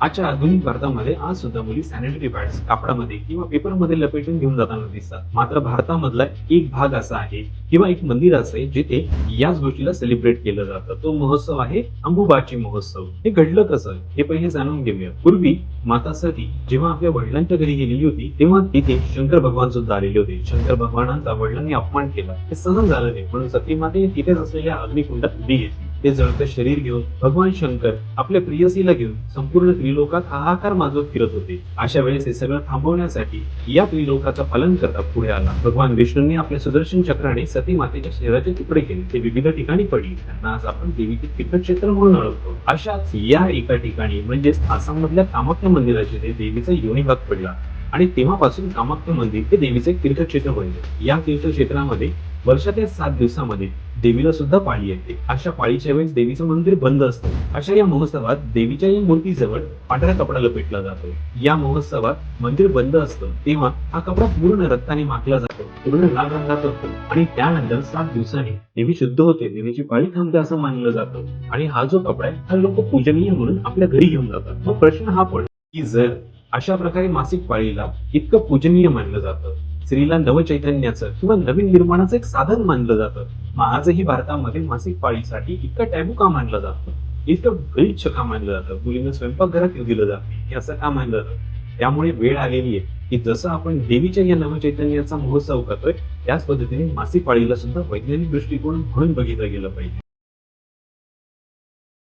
आजच्या आधुनिक भारतामध्ये आज सुद्धा मुली सॅनिटरी पॅड्स कापडामध्ये किंवा पेपरमध्ये लपेटून घेऊन जाताना दिसतात. मात्र भारतामधला एक भाग असा आहे किंवा एक मंदिर असं आहे जिथे याच गोष्टीला सेलिब्रेट केलं जातं. तो महोत्सव आहे अंबुबाची महोत्सव. हे घडलं कसं? हे पहिले जाणून घेऊया. पूर्वी माता सती जेव्हा आपल्या वडिलांच्या घरी गेलेली होती तेव्हा तिथे शंकर भगवान सुद्धा आलेले होते. शंकर भगवानांचा वडिलांनी अपमान केला. हे सहन झालं नाही. म्हणून सती माते तिथेच असलेल्या अग्निकुंडात उडी घेतली ते जळतं शरीर घेऊन भगवान शंकर आपल्या प्रियसीला घेऊन संपूर्ण त्रिलोकात हाहाकार माजवत फिरत होते. अशा वेळेस हे सगळं थांबवण्यासाठी या त्रिलोकाचा पालन करता पुढे आला. भगवान विष्णूंनी आपल्या सुदर्शन चक्राने सती मातेच्या शरीराचे तुकडे केले. ते विविध ठिकाणी पडले. त्यांना आज आपण देवीचे तीर्थक्षेत्र म्हणून ओळखतो. अशाच या एका ठिकाणी म्हणजेच आसाम मधल्या कामाख्या मंदिराचे ते देवीचा योनी भाग पडला. आणि तेव्हापासून कामाख्या मंदिर हे देवीचे तीर्थक्षेत्र बनले. या तीर्थक्षेत्रामध्ये वर्षातील सात दिवसामध्ये देवीला सुद्धा पाळी येते. अशा पाळीच्या वेळेस देवीचं मंदिर बंद असतं. अशा या महोत्सवात देवीच्या या मूर्तीजवळ पांढरा कपडा लपेटला जातो. या महोत्सवात मंदिर बंद असतं तेव्हा हा कपडा पूर्ण रक्ताने माखला जातो पूर्ण लाल रंगात असतो आणि त्यानंतर सात दिवसांनी देवी शुद्ध होते देवीची पाळी थांबते असं मानलं जातं. आणि हा जो कपडा आहे हा लोक पूजनीय म्हणून आपल्या घरी घेऊन जातात. मग प्रश्न हा पण की जर अशा प्रकारे मासिक पाळीला इतकं पूजनीय मानलं जातं स्त्रीला नवचैतन्याचं किंवा नवीन निर्माणाचं एक साधन मानलं जातं. मग आजही भारतामध्ये मासिक पाळीसाठी इतकं टॅबू का मानलं जातं? इतकं गलिच्छ का मानलं जातं? मुलींना स्वयंपाकघरात येऊ दिलं जातं. हे असं का मानलं जातं? त्यामुळे वेळ आलेली आहे की जसं आपण देवीच्या या नवचैतन्याचा महोत्सव करतोय त्याच पद्धतीने मासिक पाळीला सुद्धा वैज्ञानिक दृष्टिकोन म्हणून बघितलं गेलं पाहिजे.